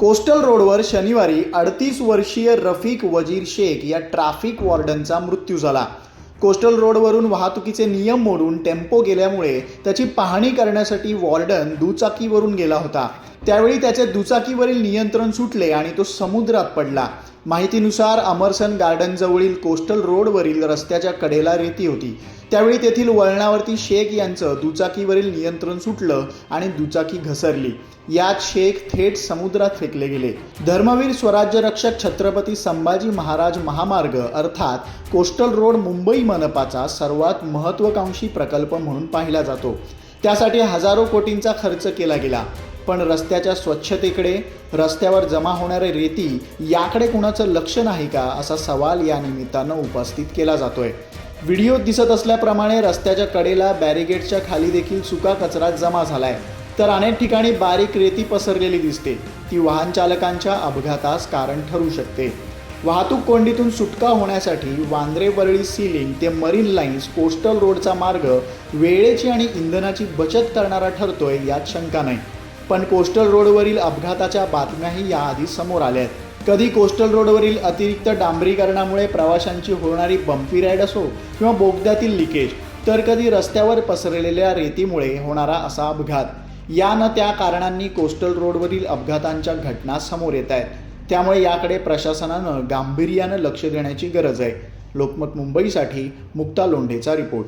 Coastal रोडवर शनिवारी अडतीस वर्षीय रफिक वजीर शेख या ट्रॅफिक वॉर्डनचा मृत्यू झाला. कोस्टल रोडवरून वाहतुकीचे नियम मोडून टेम्पो गेल्यामुळे त्याची पाहणी करण्यासाठी वॉर्डन दुचाकीवरून गेला होता. त्यावेळी त्याचे दुचाकीवरील नियंत्रण सुटले आणि तो समुद्रात पडला. माहितीनुसार अमरसन गार्डनजवळील कोस्टल रोडवरील रस्त्याच्या कडेला रेती होती. त्यावेळी तेथील वळणावरती शेख यांचं दुचाकीवरील नियंत्रण सुटलं आणि दुचाकी घसरली. यात शेख थेट समुद्रात फेकले गेले. धर्मवीर स्वराज्य रक्षक छत्रपती संभाजी महाराज महामार्ग अर्थात कोस्टल रोड मुंबई मनपाचा सर्वात महत्त्वाकांक्षी प्रकल्प म्हणून पाहिला जातो. त्यासाठी हजारो कोटींचा खर्च केला गेला. पण रस्त्याच्या स्वच्छतेकडे रस्त्यावर जमा होणारे रेती याकडे कुणाचं लक्ष नाही का असा सवाल या निमित्तानं उपस्थित केला जातोय. व्हिडिओत दिसत असल्याप्रमाणे रस्त्याच्या कडेला बॅरिगेडच्या खाली देखील सुका कचरा जमा झालाय. तर अनेक ठिकाणी बारीक रेती पसरलेली दिसते. ती वाहन चालकांच्या अपघातास कारण ठरू शकते. वाहतूक कोंडीतून सुटका होण्यासाठी वांद्रे वरळी सीलिंग ते मरीन लाईन्स कोस्टल रोडचा मार्ग वेळेची आणि इंधनाची बचत करणारा ठरतोय यात शंका नाही. पण कोस्टल रोडवरील अपघाताच्या बातम्याही याआधी समोर आल्या आहेत. कधी कोस्टल रोडवरील अतिरिक्त डांबरीकरणामुळे प्रवाशांची होणारी बंपी राईड असो किंवा बोगद्यातील लिकेज तर कधी रस्त्यावर पसरलेल्या रेतीमुळे होणारा असा अपघात. या न त्या कारणांनी कोस्टल रोडवरील अपघातांच्या घटना समोर येत आहेत. त्यामुळे याकडे प्रशासनानं गांभीर्यानं लक्ष देण्याची गरज आहे. लोकमत मुंबईसाठी मुक्ता लोंढेचा रिपोर्ट.